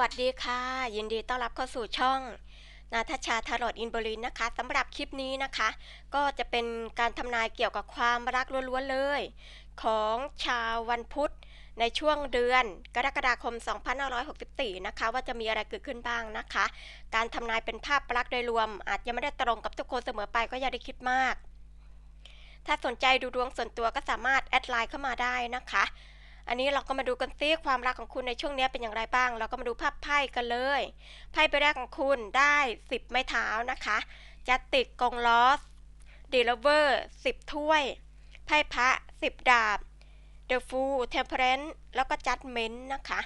วัสดีค่ะ ยินดีต้อนรับเข้าสู่ช่องนาทชาทารอดอินบอรินนะคะสำหรับคลิปนี้นะคะ ก็จะเป็นการทำนายเกี่ยวกับความรักล้วนๆเลย ของชาววันพุธ ในช่วงเดือนกรกฎาคม 2564 นะคะ ว่าจะมีอะไรเกิดขึ้นบ้างนะคะ การทำนายเป็นภาพลักษณ์โดยรวม อาจจะไม่ได้ตรงกับทุกคนเสมอไปก็อย่าได้คิดมาก ถ้าสนใจดูดวงส่วนตัวก็สามารถแอดไลน์เข้ามาได้นะคะ อันนี้เราก็มาดูกันซิความรักของคุณในช่วงนี้เป็นอย่างไรบ้าง เราก็มาดูภาพไพ่กันเลย ไพ่ใบแรกของคุณได้ 10 ไม้เท้านะคะจัตติกกงลอสเดลเวอร์10ถ้วย ไพ่พระ10ดาบเดอะฟูเทมเพรนแล้วก็จัดเมนต์นะคะ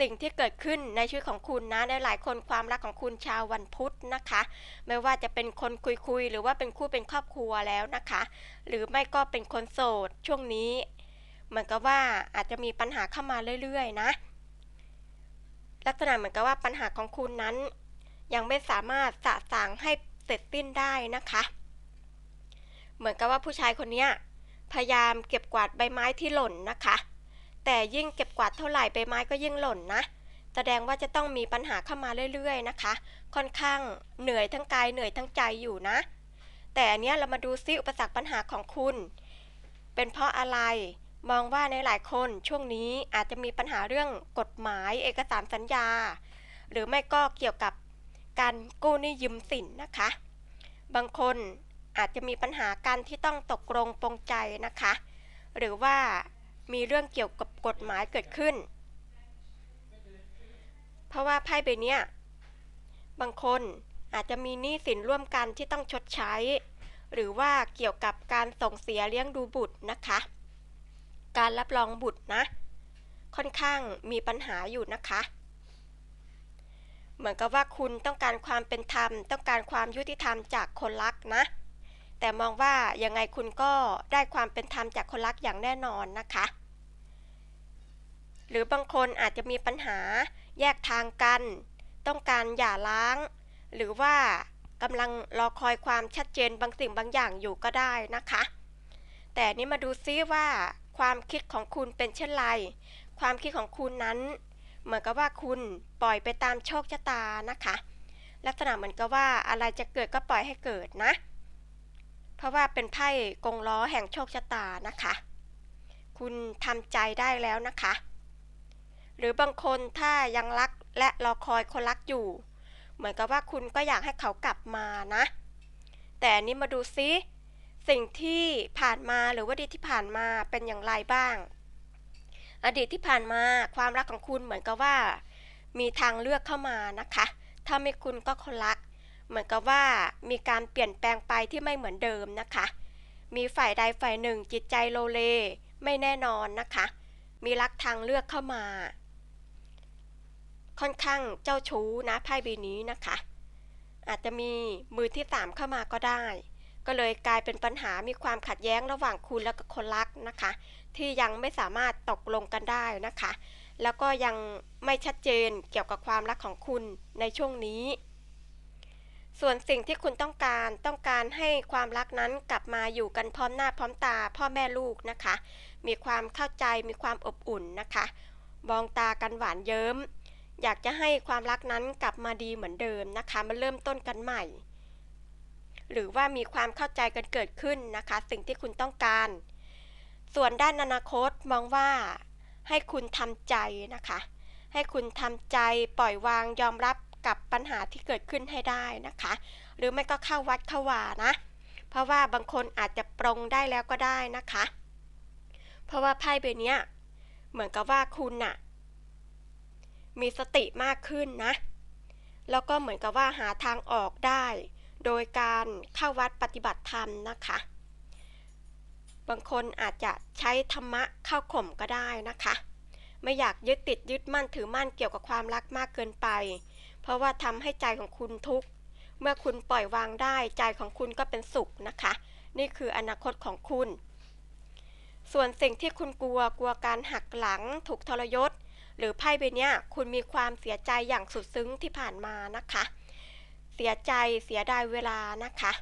สิ่งที่เกิดขึ้นในชีวิตของคุณนะในหลายคนความรักของคุณชาววันพุธนะคะ ไม่ว่าจะเป็นคนคุยๆ หรือว่าเป็นคู่เป็นครอบครัวแล้วนะคะ หรือไม่ก็เป็นคนโสดช่วงนี้ เหมือนกับว่าอาจจะมีปัญหาเข้ามาเรื่อยๆนะ ลักษณะเหมือนกับว่าปัญหาของคุณนั้น ยังไม่สามารถสะสางให้เสร็จสิ้นได้นะคะ เหมือนกับว่าผู้ชายคนนี้พยายามเก็บกวาดใบไม้ที่หล่นนะคะ แต่ยิ่งเก็บกวาดเท่าไหร่ใบไม้ก็ยิ่งหล่นนะ แสดงว่าจะต้องมีปัญหาเข้ามาเรื่อยๆนะคะ ค่อนข้างเหนื่อยทั้งกายเหนื่อยทั้งใจอยู่นะ แต่อันเนี้ยเรามาดูซิอุปสรรคปัญหาของคุณ เป็นเพราะอะไร มองว่าในหลายคนช่วงนี้อาจจะมีปัญหาเรื่องกฎหมายเอกสารสัญญา หรือไม่ก็เกี่ยวกับการกู้หนี้ยืมสินนะคะ บางคนอาจจะมีปัญหาการที่ต้องตกลงปรงใจนะคะ หรือว่ามีเรื่องเกี่ยวกับกฎหมายเกิดขึ้น เพราะว่าไพ่ใบเนี้ยบางคนอาจจะมีหนี้สินร่วมกันที่ต้องชดใช้ หรือว่าเกี่ยวกับการส่งเสียเลี้ยงดูบุตรนะคะ การรับรองบุตรนะ ค่อนข้างมีปัญหาอยู่นะคะ เหมือนกับว่าคุณต้องการความเป็นธรรม ต้องการความยุติธรรมจากคนรักนะ แต่มองว่ายังไงคุณก็ได้ความเป็นธรรมจากคนรักอย่างแน่นอนนะคะ หรือบางคนอาจจะมีปัญหาแยกทางกัน ต้องการหย่าร้าง หรือว่ากำลังรอคอยความชัดเจนบางสิ่งบางอย่างอยู่ก็ได้นะคะ แต่นี่มาดูซิว่า ความคิดของคุณเป็นเช่นไร ความคิดของคุณนั้น เหมือนกับว่าคุณปล่อยไปตามโชคชะตานะคะ ลักษณะเหมือนกับว่าอะไรจะเกิดก็ปล่อยให้เกิดนะ เพราะว่าเป็นไพ่กงล้อแห่งโชคชะตานะคะ คุณทำใจได้แล้วนะคะ หรือบางคนถ้ายังรักและรอคอยคนรักอยู่ เหมือนกับว่าคุณก็อยากให้เขากลับมานะ แต่อันนี้มาดูซิ สิ่งที่ผ่านมาหรือว่าอดีตที่ผ่านมาเป็นอย่างไรบ้าง อดีตที่ผ่านมาความรักของคุณเหมือนกับว่า มีทางเลือกเข้ามานะคะ ถ้าไม่คุณก็คนรัก เหมือนกับว่ามีการเปลี่ยนแปลงไปที่ไม่เหมือนเดิมนะคะ มีฝ่ายใดฝ่ายหนึ่งจิตใจโลเล ไม่แน่นอนนะคะ มีรักทางเลือกเข้ามา ค่อนข้างเจ้าชู้นะไพ่ใบนี้นะคะ อาจจะมีมือที่สามเข้ามาก็ได้ ก็เลยกลายเป็นปัญหามีความขัดแย้งระหว่างคุณและกับคนรักนะคะ ที่ยังไม่สามารถตกลงกันได้นะคะ แล้วก็ยังไม่ชัดเจนเกี่ยวกับความรักของคุณในช่วงนี้ ส่วนสิ่งที่คุณต้องการต้องการให้ความรักนั้นกลับมาอยู่กันพร้อมหน้าพร้อมตา พ่อแม่ลูกนะคะ มีความเข้าใจมีความอบอุ่นนะคะมองตากันหวานเยิ้ม อยากจะให้ความรักนั้นกลับมาดีเหมือนเดิมนะคะมาเริ่มต้นกันใหม่ หรือว่ามีความเข้าใจกันเกิดขึ้นนะคะ สิ่งที่คุณต้องการ ส่วนด้านอนาคตมองว่า ให้คุณทำใจนะคะ ให้คุณทำใจปล่อยวางยอมรับกับปัญหาที่เกิดขึ้นให้ได้นะคะ หรือไม่ก็เข้าวัดเข้าวานะ เพราะว่าบางคนอาจจะปรงได้แล้วก็ได้นะคะ เพราะว่าไพ่ใบเนี้ยเหมือนกับว่าคุณน่ะ มีสติมากขึ้นนะ แล้วก็เหมือนกับว่าหาทางออกได้ โดยการเข้าวัดปฏิบัติธรรมนะคะ บางคนอาจจะใช้ธรรมะเข้าข่มก็ได้นะคะ ไม่อยากยึดติดยึดมั่นถือมั่นเกี่ยวกับความรักมากเกินไป เพราะว่าทำให้ใจของคุณทุกข์ เมื่อคุณปล่อยวางได้ใจของคุณก็เป็นสุขนะคะ นี่คืออนาคตของคุณ ส่วนสิ่งที่คุณกลัวกลัวการหักหลัง ถูกทรยศ หรือไพ่ใบนี้คุณมีความเสียใจอย่างสุดซึ้งที่ผ่านมานะคะ สียใจเสียดายเวลานะคะ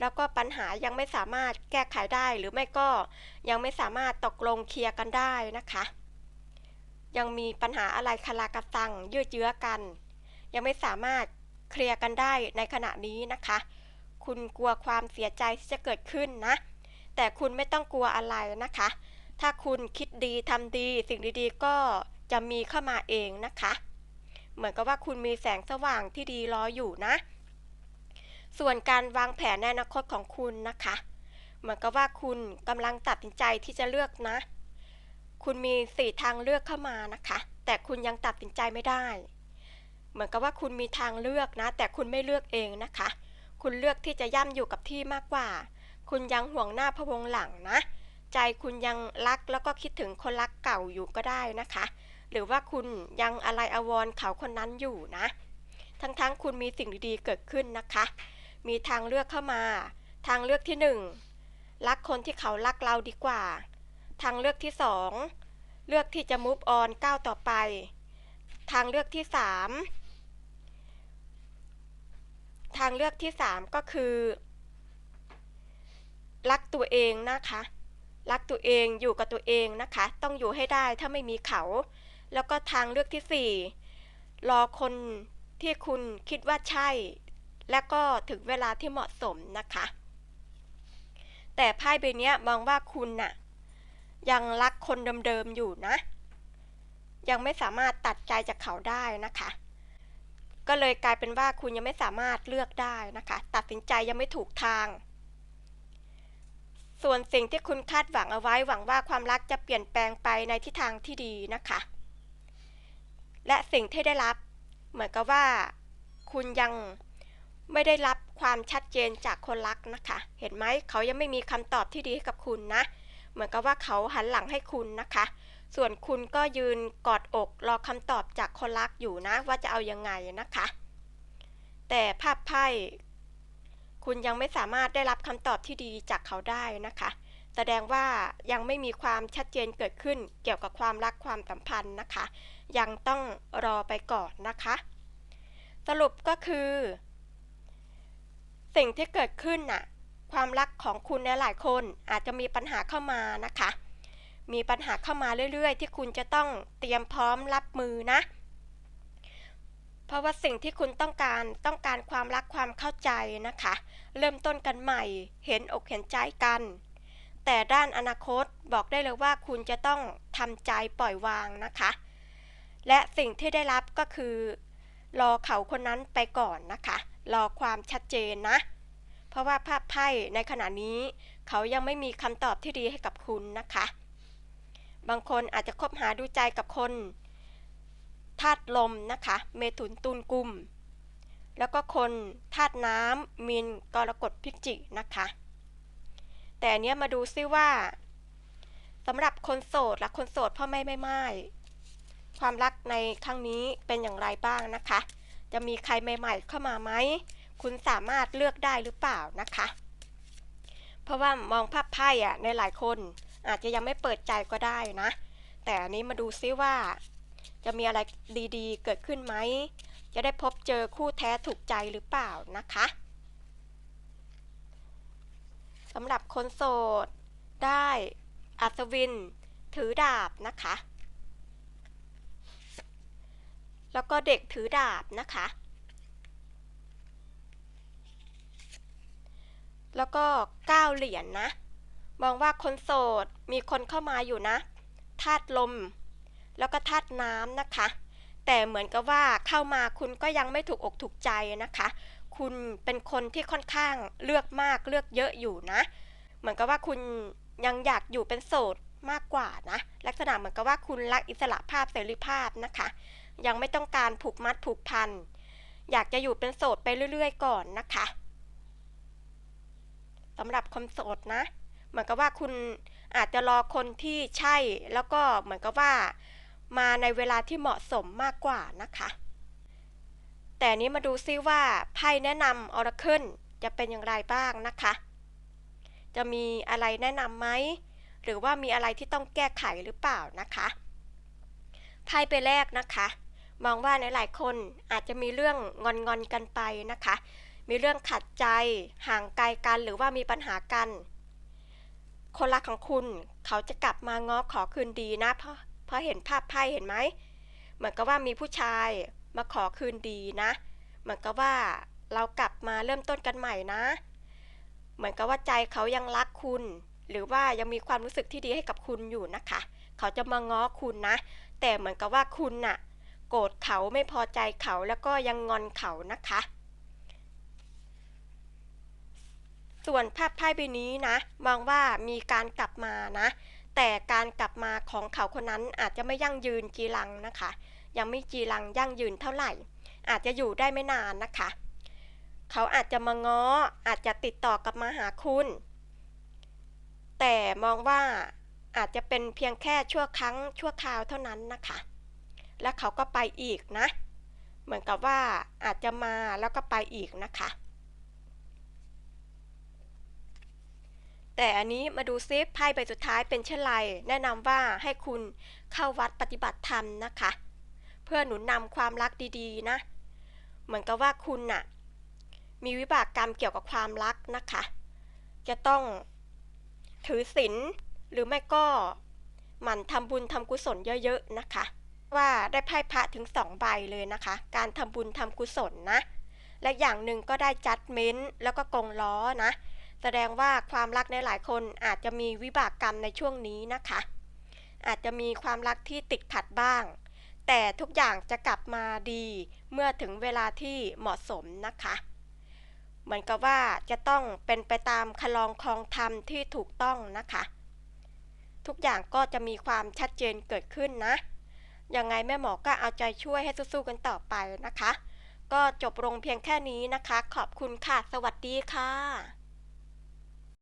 แล้วก็ปัญหายังไม่สามารถแก้ไขได้หรือไม่ก็ยังไม่สามารถตกลงเคลียร์กันได้นะคะ ยังมีปัญหาอะไรคาราคาซังยืดเยื้อกัน ยังไม่สามารถเคลียร์กันได้ในขณะนี้นะคะ คุณกลัวความเสียใจที่จะเกิดขึ้นนะ แต่คุณไม่ต้องกลัวอะไรนะคะ ถ้าคุณคิดดีทำดี สิ่งดีๆ ก็จะมีเข้ามาเองนะคะ เหมือนกับว่าคุณมีแสงสว่างที่ดีรออยู่นะ ส่วนการวางแผนในอนาคตของคุณนะคะ เหมือนกับว่าคุณกำลังตัดสินใจที่จะเลือกนะ คุณมีสี่ทางเลือกเข้ามานะคะ แต่คุณยังตัดสินใจไม่ได้ เหมือนกับว่าคุณมีทางเลือกนะ แต่คุณไม่เลือกเองนะคะ คุณเลือกที่จะย่ำอยู่กับที่มากกว่า คุณยังห่วงหน้าพะวงหลังนะ ใจคุณยังรักแล้วก็คิดถึงคนรักเก่าอยู่ก็ได้นะคะ หรือว่าคุณยังอะไรอวรเขาคนนั้นอยู่นะ ทั้งๆทคุณมีสิ่งดีๆเกิดขึ้นนะคะ มีทางเลือกเข้ามา ทางเลือกที่หนึ่งรักคนที่เขารักเราดีกว่า ทางเลือกที่สองเลือกที่จะ move on ก้าวต่อไป ทางเลือกที่สามทางเลือกที่สามก็คือ รักตัวเองนะคะรักตัวเองอยู่กับตัวเองนะคะ ต้องอยู่ให้ได้ถ้าไม่มีเขา แล้วก็ทางเลือกที่สี่รอคนที่คุณคิดว่าใช่ และก็ถึงเวลาที่เหมาะสมนะคะ แต่ไพ่ใบนี้มองว่าคุณน่ะ ยังรักคนเดิมๆอยู่นะ ยังไม่สามารถตัดใจจากเขาได้นะคะ ก็เลยกลายเป็นว่าคุณยังไม่สามารถเลือกได้นะคะ ตัดสินใจยังไม่ถูกทางส่วนสิ่งที่คุณคาดหวังเอาไว้หวังว่าความรักจะเปลี่ยนแปลงไปในทิศทางที่ดีนะคะ และสิ่งที่ได้รับ เหมือนกับว่าคุณยังไม่ได้รับความชัดเจนจากคนรักนะคะ เห็นไหมเขายังไม่มีคำตอบที่ดีกับคุณนะ เหมือนกับว่าเขาหันหลังให้คุณนะคะ ส่วนคุณก็ยืนกอดอกรอคำตอบจากคนรักอยู่นะ ว่าจะเอายังไงนะคะ แต่ภาพไพ่คุณยังไม่สามารถได้รับคำตอบที่ดีจากเขาได้นะคะ แสดงว่ายังไม่มีความชัดเจนเกิดขึ้นเกี่ยวกับความรักความสัมพันธ์นะคะ ยังต้องรอไปก่อนนะคะ สรุปก็คือ สิ่งที่เกิดขึ้นน่ะ ความรักของคุณในหลายคนอาจจะมีปัญหาเข้ามานะคะ มีปัญหาเข้ามาเรื่อยๆ ที่คุณจะต้องเตรียมพร้อมรับมือนะ เพราะว่าสิ่งที่คุณต้องการต้องการความรักความเข้าใจนะคะ เริ่มต้นกันใหม่ เห็นอกเห็นใจกันแต่ด้านอนาคตบอกได้เลยว่าคุณจะต้องทำใจปล่อยวางนะคะ และสิ่งที่ได้รับก็คือ รอเขาคนนั้นไปก่อนนะคะ รอความชัดเจนนะ เพราะว่าภาพไพ่ในขณะนี้ เขายังไม่มีคำตอบที่ดีให้กับคุณนะคะ บางคนอาจจะคบหาดูใจกับคนธาตุลมนะคะ เมถุนตุลกุม แล้วก็คนธาตุน้ำมินกรกฎพิจิกนะคะ แต่เนี้ยมาดูซิว่าสำหรับคนโสดและคนโสดพ่อแม่ไม่ไม่ ความรักในครั้งนี้เป็นอย่างไรบ้างนะคะ จะมีใครใหม่ ๆ เข้ามาไหม คุณสามารถเลือกได้หรือเปล่านะคะ เพราะว่ามองภาพไพ่อะในหลายคนอาจจะยังไม่เปิดใจก็ได้นะ แต่อันนี้มาดูซิว่า จะมีอะไรดีๆ เกิดขึ้นไหม จะได้พบเจอคู่แท้ถูกใจหรือเปล่านะคะสำหรับคนโสดได้อัศวิน ถือดาบนะคะ แล้วก็เด็กถือดาบนะคะ แล้วก็ก้าเหรียญนนะ มองว่าคนโสดมีคนเข้ามาอยู่นะธาตุลม แล้วก็ธาตุน้ำนะคะ แต่เหมือนกับว่าเข้ามาคุณก็ยังไม่ถูกอกถูกใจนะคะ คุณเป็นคนที่ค่อนข้างเลือกมากเลือกเยอะอยู่นะ เหมือนกับว่าคุณยังอยากอยู่เป็นโสดมากกว่านะ ลักษณะเหมือนกับว่าคุณรักอิสระภาพเสรีภาพนะคะ ยังไม่ต้องการผูกมัดผูกพัน อยากจะอยู่เป็นโสดไปเรื่อย ๆ ก่อนนะคะสำหรับคนโสดนะ เหมือนกับว่าคุณอาจจะรอคนที่ใช่แล้วก็เหมือนกับว่า มาในเวลาที่เหมาะสมมากกว่านะคะ แต่นี้มาดูซิว่าไพ่แนะนำออร์เคิลจะเป็นอย่างไรบ้างนะคะ จะมีอะไรแนะนำไหมหรือว่ามีอะไรที่ต้องแก้ไขหรือเปล่านะคะไพ่ไปแรกนะคะ มองว่าในหลายคนอาจจะมีเรื่องงอนงอนกันไปนะคะ มีเรื่องขัดใจห่างไกลกันหรือว่ามีปัญหากัน คนรักของคุณเขาจะกลับมาง้อขอคืนดีนะเพราะพอเห็นภาพไพ่เห็นไหมเหมือนกับว่ามีผู้ชายมาขอคืนดีนะ เหมือนกับว่าเรากลับมาเริ่มต้นกันใหม่นะ เหมือนกับว่าใจเขายังรักคุณ หรือว่ายังมีความรู้สึกที่ดีให้กับคุณอยู่นะคะ เขาจะมาง้อคุณนะ แต่เหมือนกับว่าคุณน่ะ โกรธเขาไม่พอใจเขาแล้วก็ยังงอนเขานะคะ ส่วนภาพไพ่ใบนี้นะมองว่ามีการกลับมานะ แต่การกลับมาของเขาคนนั้นอาจจะไม่ยั่งยืนจีรังนะคะ ยังไม่จีรังยั่งยืนเท่าไหร่ อาจจะอยู่ได้ไม่นานนะคะ เขาอาจจะมาง้ออาจจะติดต่อกลับมาหาคุณ แต่มองว่าอาจจะเป็นเพียงแค่ชั่วครั้งชั่วคราวเท่านั้นนะคะ แล้วเขาก็ไปอีกนะ เหมือนกับว่าอาจจะมาแล้วก็ไปอีกนะคะ แต่อันนี้มาดูซิไพ่ใบสุดท้ายเป็นเช่นไร แนะนำว่าให้คุณเข้าวัดปฏิบัติธรรมนะคะ เพื่อหนุนนำความรักดีๆ นะ เหมือนกับว่าคุณน่ะมีวิบากกรรมเกี่ยวกับความรักนะคะ จะต้องถือศีลหรือไม่ก็หมั่นทำบุญทำกุศลเยอะๆนะคะ ว่าได้ไพ่พระถึงสองใบเลยนะคะ การทำบุญทำกุศลนะ และอย่างหนึ่งก็ได้จัดเม้นแล้วก็กงล้อนะ แสดงว่าความรักในหลายคนอาจจะมีวิบากกรรมในช่วงนี้นะคะ อาจจะมีความรักที่ติดขัดบ้าง แต่ทุกอย่างจะกลับมาดีเมื่อถึงเวลาที่เหมาะสมนะคะเหมือนกับว่าจะต้องเป็นไปตามคลองคลองธรรมที่ถูกต้องนะคะ ทุกอย่างก็จะมีความชัดเจนเกิดขึ้นนะ ยังไงแม่หมอก็เอาใจช่วยให้สู้ๆกันต่อไปนะคะ ก็จบลงเพียงแค่นี้นะคะ ขอบคุณค่ะ สวัสดีค่ะ